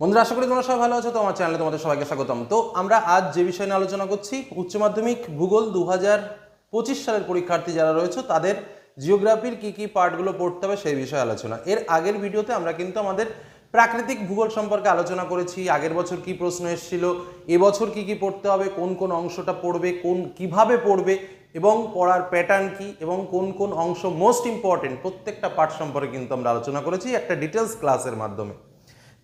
বন্ধুরা, আশা করি তোমরা সবাই ভালো আছো, তো আমার চ্যানেলে তোমাদের সবাইকে স্বাগতম। তো আমরা আজ যে বিষয় নিয়ে আলোচনা করছি, উচ্চ মাধ্যমিক ভূগোল দু পঁচিশ সালের পরীক্ষার্থী যারা রয়েছে, তাদের জিওগ্রাফির কি কি পার্টগুলো পড়তে হবে সেই বিষয়ে আলোচনা। এর আগের ভিডিওতে আমরা কিন্তু আমাদের প্রাকৃতিক ভূগোল সম্পর্কে আলোচনা করেছি, আগের বছর কি প্রশ্ন এসেছিল, এবছর কি কি পড়তে হবে, কোন কোন অংশটা পড়বে, কোন কীভাবে পড়বে, এবং পড়ার প্যাটার্ন কি, এবং কোন কোন অংশ মোস্ট ইম্পর্টেন্ট প্রত্যেকটা পার্ট সম্পর্কে কিন্তু আমরা আলোচনা করেছি একটা ডিটেলস ক্লাসের মাধ্যমে।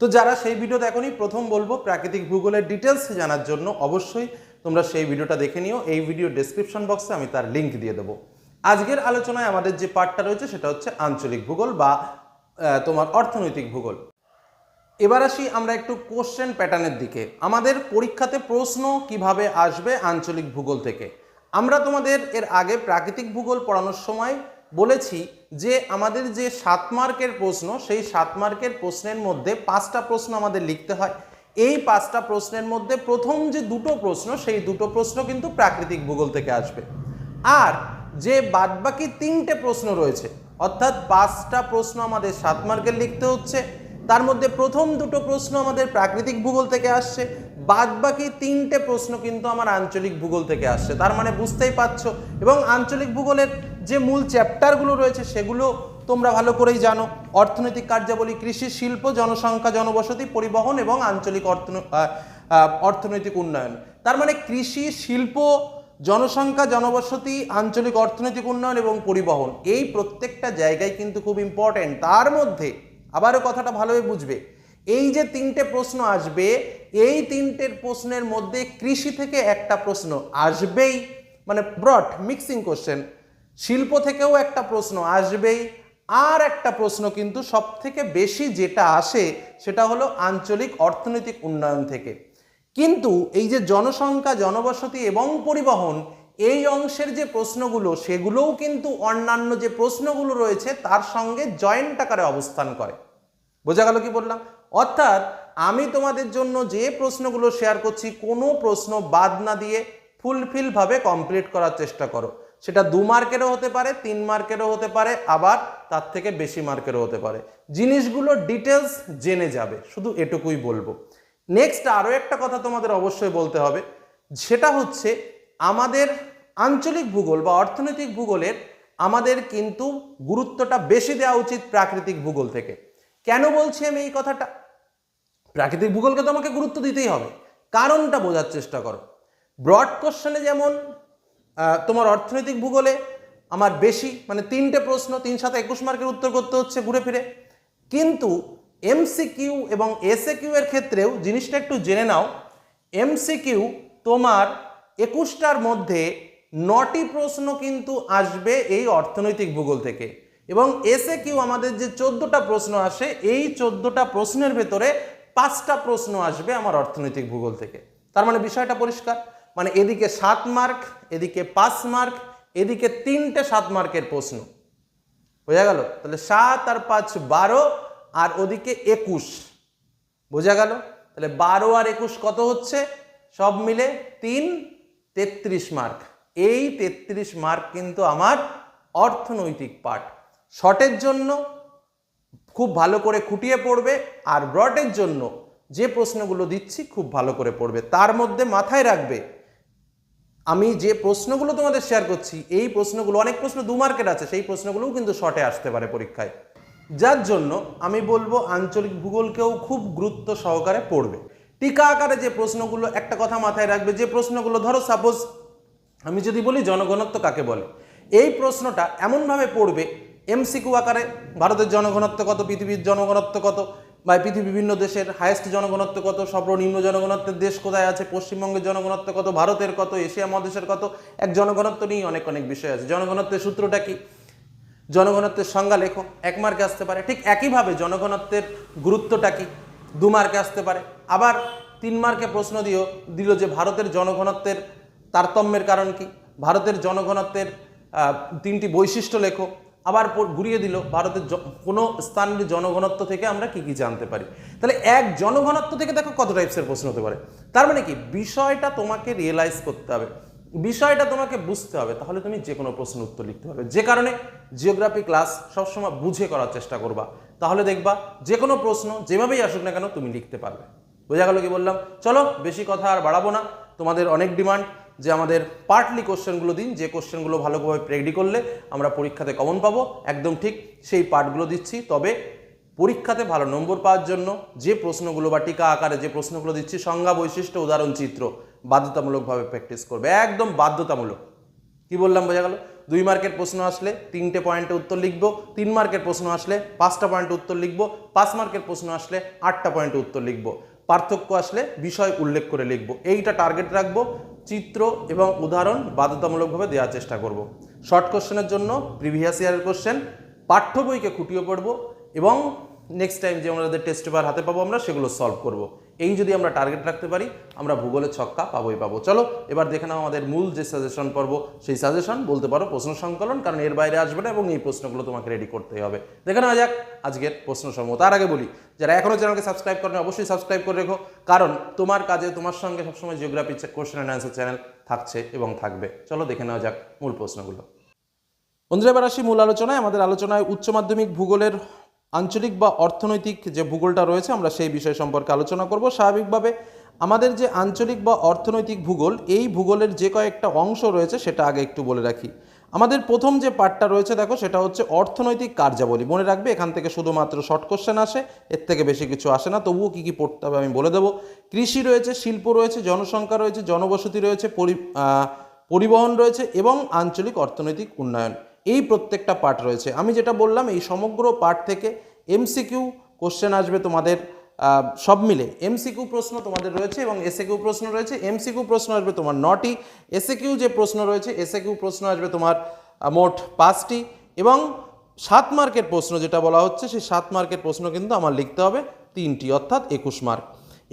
তো যারা সেই ভিডিও দেখোনি প্রথম বলব, প্রাকৃতিক ভূগোলের ডিটেলস জানার জন্য অবশ্যই তোমরা সেই ভিডিওটা দেখে নিও। এই ভিডিও ডেসক্রিপশন বক্সে আমি তার লিংক দিয়ে দেবো। আজকের আলোচনায় আমাদের যে পার্টটা রয়েছে, সেটা হচ্ছে আঞ্চলিক ভূগোল বা তোমার অর্থনৈতিক ভূগোল। এবার আসি আমরা একটু কোশ্চেন প্যাটার্নের দিকে। আমাদের পরীক্ষাতে প্রশ্ন কীভাবে আসবে আঞ্চলিক ভূগোল থেকে? আমরা তোমাদের এর আগে প্রাকৃতিক ভূগোল পড়ানোর সময় বলেছি যে আমাদের যে সাত মার্কের প্রশ্ন, সেই সাত মার্কের প্রশ্নের মধ্যে পাঁচটা প্রশ্ন আমাদের লিখতে হয়। এই পাঁচটা প্রশ্নের মধ্যে প্রথম যে দুটো প্রশ্ন, সেই দুটো প্রশ্ন কিন্তু প্রাকৃতিক ভূগোল থেকে আসবে। আর যে বাদবাকি তিনটে প্রশ্ন রয়েছে, অর্থাৎ পাঁচটা প্রশ্ন আমাদের সাত মার্কের লিখতে হচ্ছে, তার মধ্যে প্রথম দুটো প্রশ্ন আমাদের প্রাকৃতিক ভূগোল থেকে আসছে, বাদবাকি তিনটে প্রশ্ন কিন্তু আমার আঞ্চলিক ভূগোল থেকে আসছে। তার মানে বুঝতেই পারছ। এবং আঞ্চলিক ভূগোলের যে মূল চ্যাপ্টারগুলো রয়েছে সেগুলো তোমরা ভালো করেই জানো। অর্থনৈতিক কার্যাবলী, কৃষি, শিল্প, জনসংখ্যা, জনবসতি, পরিবহন এবং আঞ্চলিক অর্থনৈতিক উন্নয়ন। তার মানে কৃষি, শিল্প, জনসংখ্যা, জনবসতি, আঞ্চলিক অর্থনৈতিক উন্নয়ন এবং পরিবহন এই প্রত্যেকটা জায়গায় কিন্তু খুব ইম্পর্ট্যান্ট তার মধ্যে আবারও কথাটা ভালোভাবে বুঝবে। এই যে তিনটে প্রশ্ন আসবে, এই তিনটের প্রশ্নের মধ্যে কৃষি থেকে একটা প্রশ্ন আসবেই। মানে ব্রড মিক্সিং কোশ্চেন শিল্প থেকেও একটা প্রশ্ন আসবেই। আর একটা প্রশ্ন কিন্তু সব থেকে বেশি যেটা আসে সেটা হলো আঞ্চলিক অর্থনৈতিক উন্নয়ন থেকে। কিন্তু এই যে জনসংখ্যা, জনবসতি এবং পরিবহন, এই অংশের যে প্রশ্নগুলো, সেগুলোও কিন্তু অন্যান্য যে প্রশ্নগুলো রয়েছে, তার সঙ্গে জয়েন্ট আকারে অবস্থান করে। বোঝা গেল কি বললাম? অর্থাৎ আমি তোমাদের জন্য যে প্রশ্নগুলো শেয়ার করছি, কোনো প্রশ্ন বাদ না দিয়ে ফুলফিলভাবে কমপ্লিট করার চেষ্টা করো। সেটা দু মার্কেরও হতে পারে, তিন মার্কেরও হতে পারে, আবার তার থেকে বেশি মার্কেরও হতে পারে। জিনিসগুলো ডিটেলস জেনে যাবে, শুধু এটুকুই বলব। নেক্সট আরও একটা কথা তোমাদের অবশ্যই বলতে হবে, সেটা হচ্ছে আমাদের আঞ্চলিক ভূগোল বা অর্থনৈতিক ভূগোলের আমাদের কিন্তু গুরুত্বটা বেশি দেওয়া উচিত প্রাকৃতিক ভূগোল থেকে। কেন বলছি আমি এই কথাটা? প্রাকৃতিক ভূগোলকে তো আমাকে গুরুত্ব দিতেই হবে। কারণটা বোঝার চেষ্টা করো। ব্রড কোশ্চেনে যেমন তোমার অর্থনৈতিক ভূগোলে আমার বেশি মানে তিনটে প্রশ্ন, তিন সাথে একুশ মার্কের উত্তর করতে হচ্ছে ঘুরে ফিরে। কিন্তু এমসিকিউ এবং এসএকিউ এর ক্ষেত্রেও জিনিসটা একটু জেনে নাও। এমসিকিউ তোমার একুশটার মধ্যে নটি প্রশ্ন কিন্তু আসবে এই অর্থনৈতিক ভূগোল থেকে। এবং এসে কিউ আমাদের যে চোদ্দোটা প্রশ্ন আসে, এই চোদ্দোটা প্রশ্নের ভেতরে পাঁচটা প্রশ্ন আসবে আমার অর্থনৈতিক ভূগোল থেকে। তার মানে বিষয়টা পরিষ্কার। মানে এদিকে সাত মার্ক, এদিকে পাঁচ মার্ক, এদিকে তিনটে সাত মার্কের প্রশ্ন। বোঝা গেল? তাহলে সাত আর পাঁচ বারো আর ওদিকে একুশ। বোঝা গেল? তাহলে বারো আর একুশ কত হচ্ছে? সব মিলে তিন তেত্রিশ মার্ক। এই তেত্রিশ মার্ক কিন্তু আমার অর্থনৈতিক পার্ট শর্টের জন্য খুব ভালো করে খুঁটিয়ে পড়বে আর ব্রডের জন্য যে প্রশ্নগুলো দিচ্ছি খুব ভালো করে পড়বে। তার মধ্যে মাথায় রাখবে আমি যে প্রশ্নগুলো তোমাদের শেয়ার করছি, এই প্রশ্নগুলো, অনেক প্রশ্ন দু মার্কেট আছে, সেই প্রশ্নগুলোও কিন্তু শর্টে আসতে পারে পরীক্ষায়। যার জন্য আমি বলব আঞ্চলিক ভূগোলকেও খুব গুরুত্ব সহকারে পড়বে। টিকা আকারে যে প্রশ্নগুলো, একটা কথা মাথায় রাখবে, যে প্রশ্নগুলো ধরো সাপোজ আমি যদি বলি জনঘনত্ব কাকে বলে, এই প্রশ্নটা এমনভাবে পড়বে এমসিকিউ আকারে, ভারতের জনঘনত্ব কত, পৃথিবীর জনঘনত্ব কত বা পৃথিবীর বিভিন্ন দেশের হায়েস্ট জনগণত্ব কত? সর্বনিম্ন জনগণত্বের দেশ কোথায় আছে? পশ্চিমবঙ্গের জনগণত্ব কত? ভারতের কত? এশিয়া মহাদেশের কত? এক জনগণত্ব নিয়ে অনেক অনেক বিষয় আছে। জনগণত্বের সূত্রটা কি? জনগণত্বের সংজ্ঞা লেখো। এক মার্কে আসতে পারে। ঠিক একইভাবে জনগণত্বের গুরুত্বটা কি? দু মার্কে আসতে পারে। আবার তিন মার্কে প্রশ্ন দিও দিল যে ভারতের জনঘনত্বের তারতম্যের কারণ কি? ভারতের জনঘনত্বের আহ, তিনটি বৈশিষ্ট্য লেখো। আবার ঘুরিয়ে দিল ভারতের কোনো স্থানের জনঘনত্ব থেকে আমরা কি কি জানতে পারি? তাহলে এক জনঘনত্ব থেকে দেখো কত টাইপসের প্রশ্ন হতে পারে। তার মানে কি? বিষয়টা তোমাকে রিয়েলাইজ করতে হবে। বিষয়টা তোমাকে বুঝতে হবে। তাহলে তুমি যে কোনো প্রশ্নের উত্তর লিখতে পারবে। যে কারণে জিওগ্রাফি ক্লাস সবসময় বুঝে করার চেষ্টা করবা। তাহলে দেখবা যে কোনো প্রশ্ন যেভাবেই আসুক না কেন তুমি লিখতে পারবে। বোঝা গেল কি বললাম? চলো, বেশি কথা আর বাড়াবো না। তোমাদের অনেক ডিমান্ড যে আমাদের পার্টলি কোশ্চেনগুলো দিন, যে কোশ্চেনগুলো ভালোভাবে প্রেগডি করলে আমরা পরীক্ষাতে কমন পাবো। একদম ঠিক সেই পার্টগুলো দিচ্ছি। তবে পরীক্ষাতে ভালো নম্বর পাওয়ার জন্য যে প্রশ্নগুলো বা টিকা আকারে যে প্রশ্নগুলো দিচ্ছি, সংজ্ঞা, বৈশিষ্ট্য, উদাহরণ, চিত্র বাধ্যতামূলকভাবে প্র্যাকটিস করবে। একদম বাধ্যতামূলক। কি বললাম, বোঝা গেল? দুই মার্কের প্রশ্ন আসলে তিনটে পয়েন্টে উত্তর লিখব, তিন মার্কের প্রশ্ন আসলে পাঁচটা পয়েন্টে উত্তর লিখব, পাঁচ মার্কের প্রশ্ন আসলে আটটা পয়েন্টে উত্তর লিখব। পার্থক্য আসলে বিষয় উল্লেখ করে লিখব। এইটা টার্গেট রাখব। চিত্র এবং উদাহরণ বাধ্যতামূলকভাবে দেওয়ার চেষ্টা করব। শর্ট কোশ্চেনের জন্য প্রিভিয়াস ইয়ারের কোশ্চেন, পাঠ্য বইকে খুঁটিয়ে পড়ব এবং নেক্সট টাইম যে আমাদের টেস্ট পেপার হাতে পাবো আমরা, সেগুলো সলভ করব। এই যদি আমরা টার্গেট রাখতে পারি, আমরা ভূগোলের ছক্কা পাবোই, পাবো। চলো, এবার দেখে নাও আমাদের মূল যে সাজেশন পর্ব, সেই সাজেশন বলতে পারো প্রশ্ন সংকলন, কারণ এর বাইরে আসবে না এবং এই প্রশ্নগুলো তোমাকে রেডি করতে হবে। দেখে নেওয়া যাক আজকের প্রশ্ন সমূহ তার আগে বলি, যারা এখনও চ্যানেলকে সাবস্ক্রাইব করেন, অবশ্যই সাবস্ক্রাইব করে রেখো, কারণ তোমার কাজে, তোমার সঙ্গে সবসময় geography question and answer channel থাকছে এবং থাকবে। চলো, দেখে নেওয়া যাক মূল প্রশ্নগুলো। বন্ধুরা, এবার আসি মূল আলোচনায়। আমাদের আলোচনায় উচ্চ মাধ্যমিক ভূগোলের আঞ্চলিক বা অর্থনৈতিক যে ভূগোলটা রয়েছে, আমরা সেই বিষয় সম্পর্কে আলোচনা করব। স্বাভাবিকভাবে আমাদের যে আঞ্চলিক বা অর্থনৈতিক ভূগোল, এই ভূগোলের যে কয়েকটা অংশ রয়েছে, সেটা আগে একটু বলে রাখি। আমাদের প্রথম যে পার্টটা রয়েছে, দেখো, সেটা হচ্ছে অর্থনৈতিক কার্যাবলী। মনে রাখবে, এখান থেকে শুধুমাত্র শর্ট কোশ্চেন আসে, এর থেকে বেশি কিছু আসে না, তবুও কী কী পড়তে হবে আমি বলে দেবো। কৃষি রয়েছে, শিল্প রয়েছে, জনসংখ্যা রয়েছে, জনবসতি রয়েছে, পরি পরিবহন রয়েছে এবং আঞ্চলিক অর্থনৈতিক উন্নয়ন। এই প্রত্যেকটা পার্ট রয়েছে। আমি যেটা বললাম, এই সমগ্র পার্ট থেকে এমসিকিউ কোশ্চেন আসবে তোমাদের সব মিলে। এমসিকিউ প্রশ্ন তোমাদের রয়েছে এবং এসএ কিউ প্রশ্ন রয়েছে। এমসিকিউ প্রশ্ন আসবে তোমার নটি। এসএ কিউ যে প্রশ্ন রয়েছে এসএ কিউ প্রশ্ন আসবে তোমার মোট পাঁচটি এবং সাত মার্কের প্রশ্ন যেটা বলা হচ্ছে, সেই সাত মার্কের প্রশ্ন কিন্তু আমার লিখতে হবে তিনটি, অর্থাৎ একুশ মার্ক।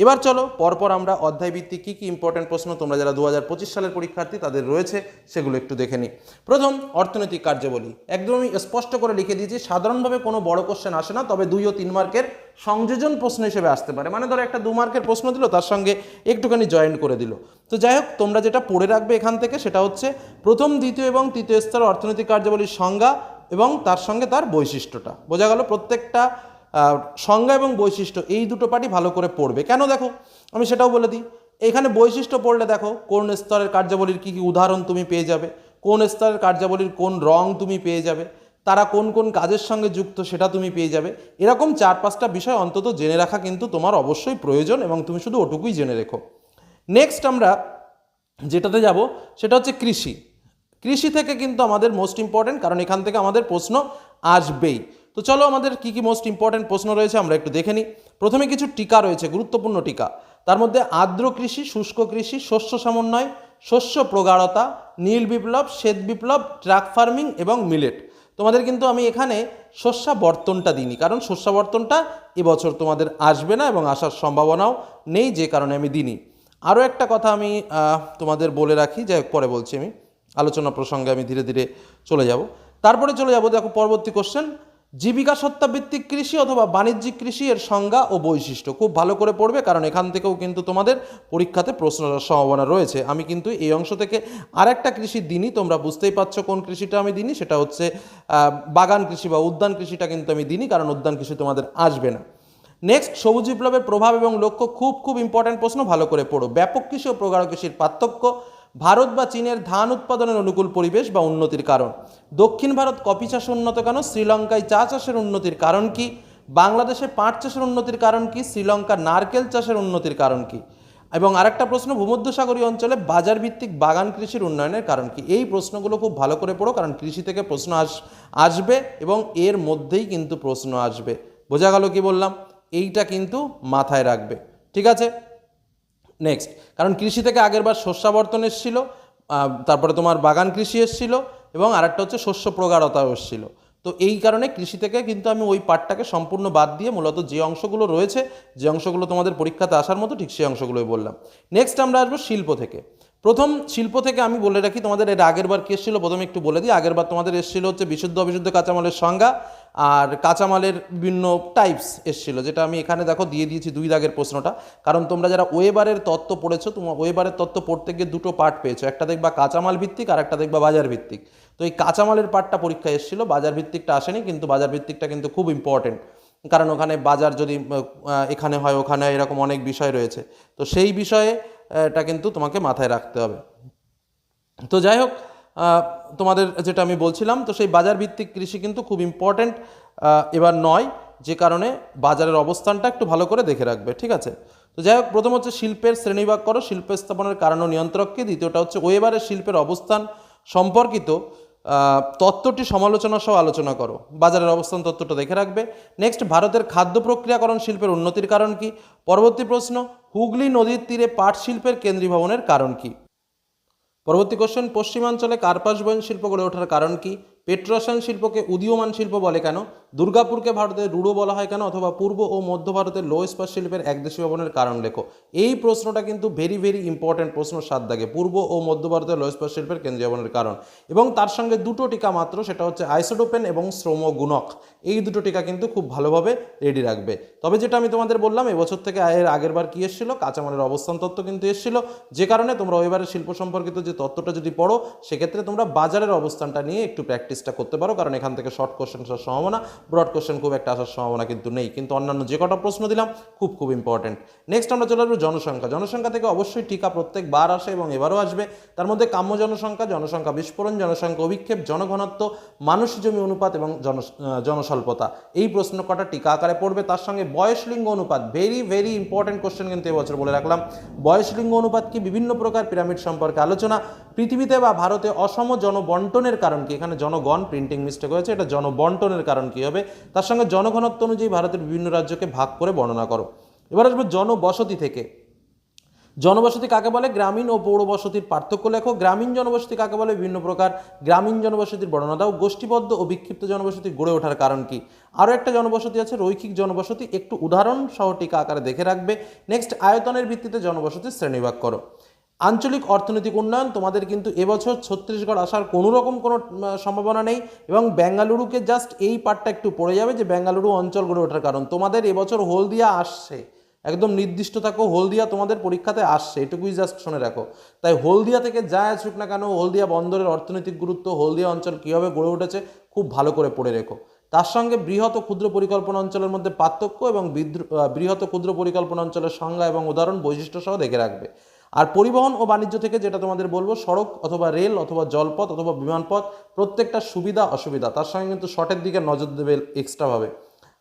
এবার চলো, পরপর আমরা অধ্যায় ভিত্তিক কী কী ইম্পর্টেন্ট প্রশ্ন তোমরা যারা দু হাজার পঁচিশ সালের পরীক্ষার্থী তাদের রয়েছে, সেগুলো একটু দেখে নিই। প্রথম, অর্থনৈতিক কার্যাবলী একদমই স্পষ্ট করে লিখে দিয়েছি, সাধারণভাবে কোনো বড় কোশ্চেন আসে না, তবে দুই ও তিন মার্কের সংযোজন প্রশ্ন হিসেবে আসতে পারে। মানে ধরো একটা দু মার্কের প্রশ্ন দিল, তার সঙ্গে একটুখানি জয়েন করে দিল। তো যাই হোক, তোমরা যেটা পড়ে রাখবে এখান থেকে, সেটা হচ্ছে প্রথম, দ্বিতীয় এবং তৃতীয় স্তর অর্থনৈতিক কার্যাবলীর সংজ্ঞা এবং তার সঙ্গে তার বৈশিষ্ট্যটা। বোঝা গেল, প্রত্যেকটা সংজ্ঞা এবং বৈশিষ্ট্য এই দুটো পার্টি ভালো করে পড়বে। কেন দেখো? আমি সেটাও বলে দিই। এখানে বৈশিষ্ট্য পড়লে দেখো, কোন স্তরের কার্যাবলীর কী কী উদাহরণ তুমি পেয়ে যাবে, কোন স্তরের কার্যাবলীর কোন রং তুমি পেয়ে যাবে, তারা কোন কোন কাজের সঙ্গে যুক্ত সেটা তুমি পেয়ে যাবে। এরকম চার পাঁচটা বিষয় অন্তত জেনে রাখা কিন্তু তোমার অবশ্যই প্রয়োজন এবং তুমি শুধু ওটুকুই জেনে রেখো। নেক্সট আমরা যেটাতে যাব, সেটা হচ্ছে কৃষি। কৃষি থেকে কিন্তু আমাদের মোস্ট ইম্পর্ট্যান্ট কারণ এখান থেকে আমাদের প্রশ্ন আসবেই। তো চলো আমাদের কি কি মোস্ট ইম্পর্টেন্ট প্রশ্ন রয়েছে, আমরা একটু দেখে নিই। প্রথমে কিছু টিকা রয়েছে, গুরুত্বপূর্ণ টিকা। তার মধ্যে আর্দ্র কৃষি, শুষ্ক কৃষি, শস্য সমন্বয়, শস্য প্রগাঢ়তা, নীল বিপ্লব, শ্বেত বিপ্লব, ট্রাক ফার্মিং এবং মিলেট। তোমাদের কিন্তু আমি এখানে শস্যাবর্তনটা দিইনি, কারণ শস্যাবর্তনটা এবছর তোমাদের আসবে না এবং আসার সম্ভাবনাও নেই, যে কারণে আমি দিইনি। আরও একটা কথা আমি তোমাদের বলে রাখি, যাই পরে বলছি আমি। আলোচনা প্রসঙ্গে আমি ধীরে ধীরে চলে যাব। তারপরে চলে যাব, দেখো, পরবর্তী কোশ্চেন জীবিকা সত্তাভিত্তিক কৃষি অথবা বাণিজ্যিক কৃষি এর সংজ্ঞা ও বৈশিষ্ট্য খুব ভালো করে পড়বে, কারণ এখান থেকেও কিন্তু তোমাদের পরীক্ষাতে প্রশ্ন সম্ভাবনা রয়েছে। আমি কিন্তু এই অংশ থেকে আরেকটা কৃষির দিনই তোমরা বুঝতেই পারছ কোন কৃষিটা আমি দিনই সেটা হচ্ছে বাগান কৃষি বা উদ্যান কৃষিটা কিন্তু আমি দিনই কারণ উদ্যান কৃষি তোমাদের আসবে না। নেক্সট সবুজ বিপ্লবের প্রভাব এবং লক্ষ্য, খুব খুব ইম্পর্ট্যান্ট প্রশ্ন, ভালো করে পড়ো। ব্যাপক কৃষি ও প্রগাঢ় কৃষির পার্থক্য ভারত বা চীনের ধান উৎপাদনের অনুকূল পরিবেশ বা উন্নতির কারণ। দক্ষিণ ভারত কফি চাষে উন্নত কেন? শ্রীলঙ্কায় চা চাষের উন্নতির কারণ কি? বাংলাদেশে পাট চাষের উন্নতির কারণ কি? শ্রীলঙ্কা নারকেল চাষের উন্নতির কারণ কি? এবং আরেকটা প্রশ্ন, ভূমধ্যসাগরীয় অঞ্চলে বাজার ভিত্তিক বাগান কৃষির উন্নয়নের কারণ কি? এই প্রশ্নগুলো খুব ভালো করে পড়ো, কারণ কৃষি থেকে প্রশ্ন আস, আসবে এবং এর মধ্যেই কিন্তু প্রশ্ন আসবে। বোঝা গেল কি বললাম? এইটা কিন্তু মাথায় রাখবে। ঠিক আছে? নেক্সট কারণ কৃষি থেকে আগেরবার শস্যাবর্তন এসেছিল তারপরে তোমার বাগান কৃষি এসেছিল এবং আরেকটা হচ্ছে শস্য প্রগাঢ়তা এসেছিল। তো এই কারণে কৃষি থেকে কিন্তু আমি ওই পার্টটাকে সম্পূর্ণ বাদ দিয়ে মূলত যে অংশগুলো রয়েছে, যে অংশগুলো তোমাদের পরীক্ষাতে আসার মতো ঠিক সেই অংশগুলোই বললাম। নেক্সট আমরা আসব শিল্প থেকে। প্রথম শিল্প থেকে আমি বলে রাখি, তোমাদের এর আগের বার কি এসেছিল? প্রথমে একটু বলে দিই, আগের বার তোমাদের এসেছিল হচ্ছে বিশুদ্ধ অবিশুদ্ধ কাঁচামালের সংজ্ঞা আর কাঁচামালের বিভিন্ন টাইপস এসেছিল, যেটা আমি এখানে দেখো দিয়ে দিয়েছি দুই দাগের প্রশ্নটা। কারণ তোমরা যারা ওয়েবারের তত্ত্ব পড়েছো তোমার ওয়েবারের তত্ত্ব পড়তে গিয়ে দুটো পার্ট পেয়েছ, একটা দেখবা কাঁচামাল ভিত্তিক আর একটা দেখবা বাজার ভিত্তিক। তো এই কাঁচামালের পার্টটা পরীক্ষা এসেছিল, বাজার ভিত্তিকটা আসেনি, কিন্তু বাজার ভিত্তিকটা কিন্তু খুব ইম্পর্টেন্ট কারণ ওখানে বাজার যদি এখানে হয়, ওখানে এরকম অনেক বিষয় রয়েছে। তো সেই বিষয়ে এটা কিন্তু তোমাকে মাথায় রাখতে হবে। তো যাই হোক তোমাদের যেটা আমি বলছিলাম, তো সেই বাজার ভিত্তিক কৃষি কিন্তু খুব ইম্পর্ট্যান্ট এবার নয়, যে কারণে বাজারের অবস্থানটা একটু ভালো করে দেখে রাখবে, ঠিক আছে? তো যাই হোক, প্রথম হচ্ছে শিল্পের শ্রেণীভাগ করো। শিল্প স্থাপনের কারণ ও নিয়ন্ত্রককে দ্বিতীয়টা হচ্ছে ওয়েবারের শিল্পের অবস্থান সম্পর্কিত। তত্ত্বটি সমালোচনা সহ আলোচনা করো। বাজারের অবস্থান তত্ত্বটা দেখে রাখবে। নেক্সট ভারতের খাদ্য প্রক্রিয়াকরণ শিল্পের উন্নতির কারণ কি? পরবর্তী প্রশ্ন, হুগলি নদীর তীরে পাট শিল্পের কেন্দ্রীভবনের কারণ কি? পরবর্তী কোশ্চেন পশ্চিমাঞ্চলে কার্পাস বয়ন শিল্প গড়ে ওঠার কারণ কি? পেট্রোসান শিল্পকে উদীয়মান শিল্প বলে কেন? দুর্গাপুরকে ভারতের রুড়ো বলা হয় কেন? অথবা পূর্ব ও মধ্য ভারতের লো ইস্পাত শিল্পের একদেশীয় ভবনের কারণ লেখো। এই প্রশ্নটা কিন্তু ভেরি ভেরি ইম্পর্টেন্ট প্রশ্ন সাত দাগে, পূর্ব ও মধ্য ভারতের লো ইস্পাত শিল্পের কেন্দ্রীয় ভবনের কারণ। এবং তার সঙ্গে দুটো টিকা মাত্র, সেটা হচ্ছে আইসোডোপেন এবং শ্রম গুণক এই দুটো টিকা কিন্তু খুব ভালোভাবে রেডি রাখবে। তবে যেটা আমি তোমাদের বললাম, এবছর থেকে এর আগের বার কি এসেছিল? কাঁচামালের অবস্থান তত্ত্ব কিন্তু এসেছিল। যে কারণে তোমরা এবারের শিল্প সম্পর্কিত যে তত্ত্বটা যদি পড়ো, সেক্ষেত্রে তোমরা বাজারের অবস্থানটা নিয়ে একটু প্র্যাকটিসটা করতে পারো, কারণ এখান থেকে শর্ট কোশ্চেন আসার সম্ভাবনা ব্রড কোশ্চেন খুব একটা আসার সম্ভাবনা কিন্তু নেই। কিন্তু অন্যান্য যে কটা প্রশ্ন দিলাম, খুব খুব ইম্পর্টেন্ট নেক্সট আমরা চলে আসব জনসংখ্যা। জনসংখ্যা থেকে অবশ্যই টিকা প্রত্যেকবার আসে এবং এবারও আসবে। তার মধ্যে কাম্য জনসংখ্যা জনসংখ্যা বিস্ফোরণ, জনসংখ্যা অভিক্ষেপ, জনঘনত্ব, মানুষ জমি অনুপাত এবং জন জনস্বল্পতা। এই প্রশ্ন কটা টিকা আকারে পড়বে? তার সঙ্গে বয়স লিঙ্গ অনুপাত। ভেরি ভেরি ইম্পর্টেন্ট কোশ্চেন কিন্তু এবছর বলে রাখলাম। বয়স লিঙ্গ অনুপাত কি? বিভিন্ন প্রকার পিরামিড সম্পর্কে আলোচনা। পৃথিবীতে বা ভারতে অসম জনবন্টনের কারণ কি? এখানে জনগণ প্রিন্টিং মিস্টেক হয়েছে, এটা জনবন্টনের কারণ কি হবে? তার সঙ্গে জনঘনত্ব অনুযায়ী ভারতের বিভিন্ন রাজ্যকে ভাগ করে বর্ণনা করো। এবার আসব জনবসতি থেকে। জনবসতি কাকে বলে? গ্রামীণ ও পৌর বসতির পার্থক্য লেখো। গ্রামীণ জনবসতি কাকে বলে? বিভিন্ন প্রকার। গ্রামীণ জনবসতির বর্ণনা দাও। গোষ্ঠীবদ্ধ ও বিক্ষিপ্ত জনবসতি গড়ে ওঠার কারণ কি? আরও একটা জনবসতি আছে, রৈখিক জনবসতি। একটু উদাহরণ সহ টিকা আকারে দেখে রাখবে। নেক্সট আয়তনের ভিত্তিতে জনবসতির শ্রেণীভাগ করো। আঞ্চলিক অর্থনৈতিক উন্নয়ন তোমাদের কিন্তু এবছর ছত্তিশগড় আসার কোনো রকম কোনো সম্ভাবনা নেই এবং বেঙ্গালুরুকে জাস্ট এই পার্টটা একটু পড়ে যাবে যে বেঙ্গালুরু অঞ্চল গড়ে ওঠার কারণ। তোমাদের এবছর হলদিয়া আসছে। একদম নির্দিষ্ট থাকো, হলদিয়া তোমাদের পরীক্ষাতে আসছে। এটুকুই জাস্ট শুনে রাখো। তাই হলদিয়া থেকে যা আসুক না কেন, হলদিয়া বন্দরের অর্থনৈতিক গুরুত্ব, হলদিয়া অঞ্চল কীভাবে গড়ে উঠেছে, খুব ভালো করে পড়ে রেখো। তার সঙ্গে বৃহৎ ও ক্ষুদ্র পরিকল্পনা অঞ্চলের মধ্যে পার্থক্য এবং বৃহৎ ক্ষুদ্র পরিকল্পনা অঞ্চলের সংজ্ঞা এবং উদাহরণ বৈশিষ্ট্য সহ দেখে রাখবে। আর পরিবহন ও বাণিজ্য থেকে যেটা তোমাদের বলব, সড়ক অথবা রেল অথবা জলপথ অথবা বিমানপথ, প্রত্যেকটা সুবিধা অসুবিধা। তার সঙ্গে কিন্তু শর্টের দিকে নজর দেবে এক্সট্রাভাবে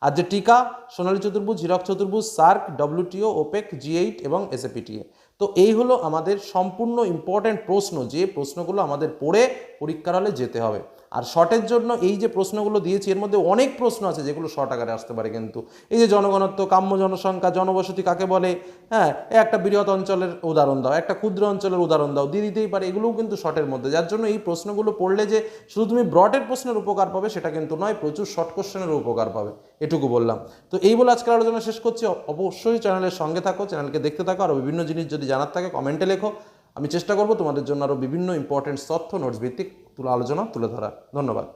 আর যে টিকা, সোনালী চতুর্ভুজ, হিরক চতুর্ভুজ, SAARC WTO OPEC G eight এবং এসএপিটিএ তো এই হলো আমাদের সম্পূর্ণ ইম্পর্ট্যান্ট প্রশ্ন, যে প্রশ্নগুলো আমাদের পড়ে পরীক্ষার হলে যেতে হবে। আর শর্টের জন্য এই যে প্রশ্নগুলো দিয়েছি, এর মধ্যে অনেক প্রশ্ন আছে যেগুলো শর্ট আকারে আসতে পারে কিন্তু। এই যে জনগণত্ব, কাম্য জনসংখ্যা, জনবসতি কাকে বলে? হ্যাঁ একটা বৃহৎ অঞ্চলের উদাহরণ দাও, একটা ক্ষুদ্র অঞ্চলের উদাহরণ দাও, দিয়ে দিতেই পারে, এগুলোও কিন্তু শর্টের মধ্যে। যার জন্য এই প্রশ্নগুলো পড়লে যে শুধু তুমি ব্রডের প্রশ্নের উপকার পাবে, সেটা কিন্তু নয়, প্রচুর শর্ট কোশ্চেনের উপকার পাবে, এটুকু বললাম। তো এই বলে আজকের আলোচনা শেষ করছি অবশ্যই চ্যানেলের সঙ্গে থাকো, চ্যানেলকে দেখতে থাকো, আরও বিভিন্ন জিনিস যদি জানার থাকে, কমেন্টে লেখো। আমি চেষ্টা করব তোমাদের জন্য আরও বিভিন্ন ইম্পর্টেন্ট তথ্য নোটস ভিত্তিক তুলে আলোচনা তুলে ধরা ধন্যবাদ।